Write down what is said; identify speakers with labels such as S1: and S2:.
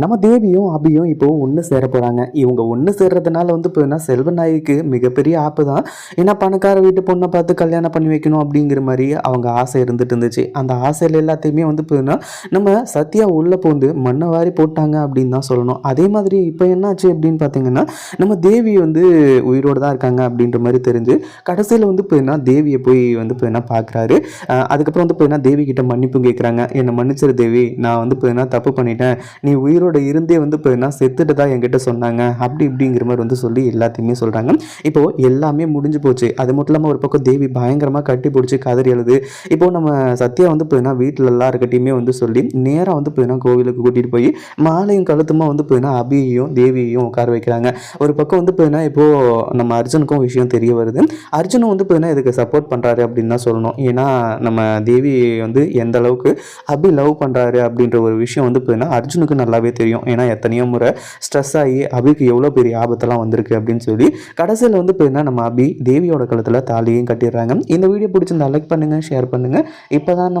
S1: நம்ம தேவியும் அபியும் இப்போ ஒன்று சேர போகிறாங்க இவங்க ஒன்று சேர்றதுனால வந்து இப்போ செல்வநாயகிக்கு மிகப்பெரிய ஆப்பு தான். ஏன்னா பணக்கார வீட்டு பொண்ணை பார்த்து கல்யாணம் பண்ணி வைக்கணும் அப்படிங்கிற மாதிரி அவங்க ஆசை இருந்துட்டு இருந்துச்சு. அந்த ஆசையில் எல்லாத்தையுமே வந்து இப்போ நம்ம சத்யா உள்ளே போந்து மண்ணை வாரி போட்டாங்க அப்படின்னு தான் சொல்லணும். அதே மாதிரி இப்போ என்னாச்சு அப்படின்னு பார்த்தீங்கன்னா நம்ம தேவி வந்து உயிரோடு தான் இருக்காங்க அப்படின்ற மாதிரி தெரிஞ்சு கடைசியில் வந்து இப்போ என்ன தேவியை போய் வந்து இப்போ என்ன பார்க்குறாரு அதுக்கப்புறம் வந்து இப்போ என்ன தேவி கிட்ட மன்னிப்பு கேட்குறாங்க என்னை மன்னிச்சிரு தேவி. நான் வந்து இப்போ என்ன தப்பு பண்ணிட்டேன். நீ உயிர் உயிரோடு இருந்தே வந்து பார்த்தீங்கன்னா செத்துட்டு தான் என்கிட்ட சொன்னாங்க. அப்படி இப்படிங்கிற மாதிரி வந்து சொல்லி எல்லாத்தையுமே சொல்கிறாங்க இப்போ எல்லாமே முடிஞ்சு போச்சு. அது மட்டும் இல்லாமல் ஒரு பக்கம் தேவி பயங்கரமாக கட்டி பிடிச்சி கதறி எழுது. இப்போ நம்ம சத்யா வந்து இப்போ வீட்டில் எல்லாருக்கிட்டையுமே வந்து சொல்லி நேராக வந்து இப்போ கோவிலுக்கு கூட்டிகிட்டு போய் மாலையும் கழுத்துமாக வந்து இப்போ அபியையும் தேவியையும் உட்கார வைக்கிறாங்க. ஒரு பக்கம் வந்து இப்போ இப்போது நம்ம அர்ஜுனுக்கும் விஷயம் தெரிய வருது. அர்ஜுனும் வந்து இப்போ இதுக்கு சப்போர்ட் பண்ணுறாரு அப்படின்னு தான் சொல்லணும். ஏன்னா நம்ம தேவி வந்து எந்த அளவுக்கு அபி லவ் பண்ணுறாரு அப்படின்ற ஒரு விஷயம் வந்து இப்போ அர்ஜுனுக்கு நல்லாவே தெரியும். ஏன்னா எத்தனையோ முறை ஸ்ட்ரெஸ் ஆகி அபிக்கு எவ்வளோ பெரிய ஆபத்தெல்லாம் வந்திருக்கு அப்படின்னு சொல்லி கடைசியில் வந்து இப்போ என்ன நம்ம அபி தேவியோட கழுத்தில் தாலியும் கட்டிடுறாங்க. இந்த வீடியோ பிடிச்சிருந்தா லைக் பண்ணுங்கள் ஷேர் பண்ணுங்கள் இப்போ தான் நம்ம